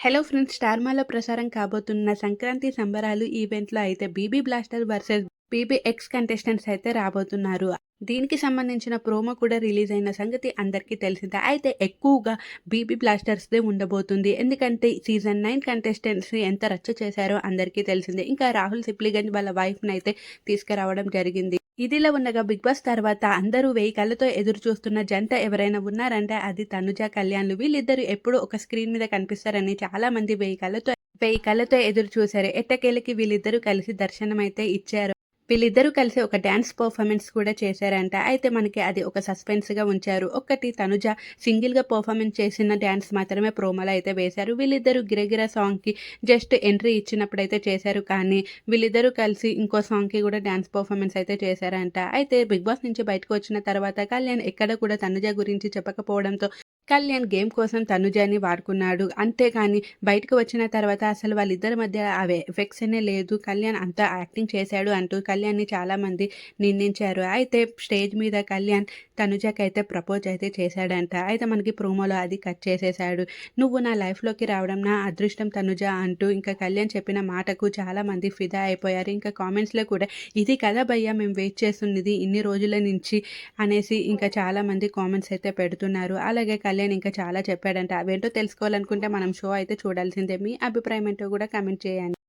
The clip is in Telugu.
హలో ఫ్రెండ్స్ స్టార్మాలో ప్రసారం కాబోతున్న సంక్రాంతి సంబరాలు ఈవెంట్లో అయితే BB blaster versus BB ex contestants అయితే రాబోతున్నారు. దీనికి సంబంధించిన ప్రోమో కూడా రిలీజ్ అయిన సంగతి అందరికీ తెలిసిందే. అయితే ఎక్కువగా బీబీ బ్లాస్టర్స్దే ఉండబోతుంది. ఎందుకంటే సీజన్ నైన్ కంటెస్టెంట్స్ ఎంత రచ్చ చేశారో అందరికీ తెలిసిందే. ఇంకా రాహుల్ సిప్లిగంజ్ వాళ్ళ వైఫ్ని అయితే తీసుకురావడం జరిగింది. ఇదిలా ఉండగా బిగ్ బాస్ తర్వాత అందరూ వెయ్యి కళ్ళతో ఎదురు చూస్తున్న జంట ఎవరైనా ఉన్నారంటే అది తనుజ కళ్యాణ్లు. వీళ్ళిద్దరు ఎప్పుడు ఒక స్క్రీన్ మీద కనిపిస్తారని చాలా మంది వెయ్యి కళ్ళతో వెయ్యి కళ్ళతో ఎదురు చూశారు ఎట్టకేలకి వీళ్ళిద్దరూ కలిసి దర్శనం అయితే ఇచ్చారు. వీళ్ళిద్దరూ కలిసి ఒక డ్యాన్స్ పర్ఫార్మెన్స్ కూడా చేశారంట. అయితే మనకి అది ఒక సస్పెన్స్గా ఉంచారు. ఒకటి తనుజ సింగిల్గా పర్ఫార్మెన్స్ చేసిన డ్యాన్స్ మాత్రమే ప్రోమోలో అయితే వేశారు. వీళ్ళిద్దరూ గిరగిర సాంగ్కి జస్ట్ ఎంట్రీ ఇచ్చినప్పుడు అయితే చేశారు. కానీ వీళ్ళిద్దరూ కలిసి ఇంకో సాంగ్కి కూడా డ్యాన్స్ పర్ఫార్మెన్స్ అయితే చేశారంట. అయితే బిగ్ బాస్ నుంచి బయటకు వచ్చిన తర్వాత కళ్యాణ్ ఎక్కడ కూడా తనుజ గురించి చెప్పకపోవడంతో కళ్యాణ్ గేమ్ కోసం తనుజాని వాడుకున్నాడు. అంతేకాని బయటకు వచ్చిన తర్వాత అసలు వాళ్ళిద్దరి మధ్య అవే ఎఫెక్ట్స్ అనే లేదు. కళ్యాణ్ అంత యాక్టింగ్ చేశాడు అంటూ కళ్యాణ్ని చాలామంది నిందించారు. అయితే స్టేజ్ మీద కళ్యాణ్ తనుజాకి అయితే ప్రపోజ్ అయితే చేశాడంట. అయితే మనకి ప్రోమోలో అది కట్ చేసేశాడు. నువ్వు నా లైఫ్లోకి రావడం నా అదృష్టం తనుజ అంటూ ఇంకా కళ్యాణ్ చెప్పిన మాటకు చాలామంది ఫిదా అయిపోయారు. ఇంకా కామెంట్స్లో కూడా ఇది కదా భయ్యా మేము వెయిట్ చేస్తున్నది ఇన్ని రోజుల నుంచి అనేసి ఇంకా చాలామంది కామెంట్స్ అయితే పెడుతున్నారు. అలాగే కళ్యాణ్ ఇంకా చాలా చెప్పాడంట. అవేంటో తెలుసుకోవాలనుకుంటే మనం షో అయితే చూడాల్సిందే. మీ అభిప్రాయం ఏంటో కూడా కమెంట్ చేయండి.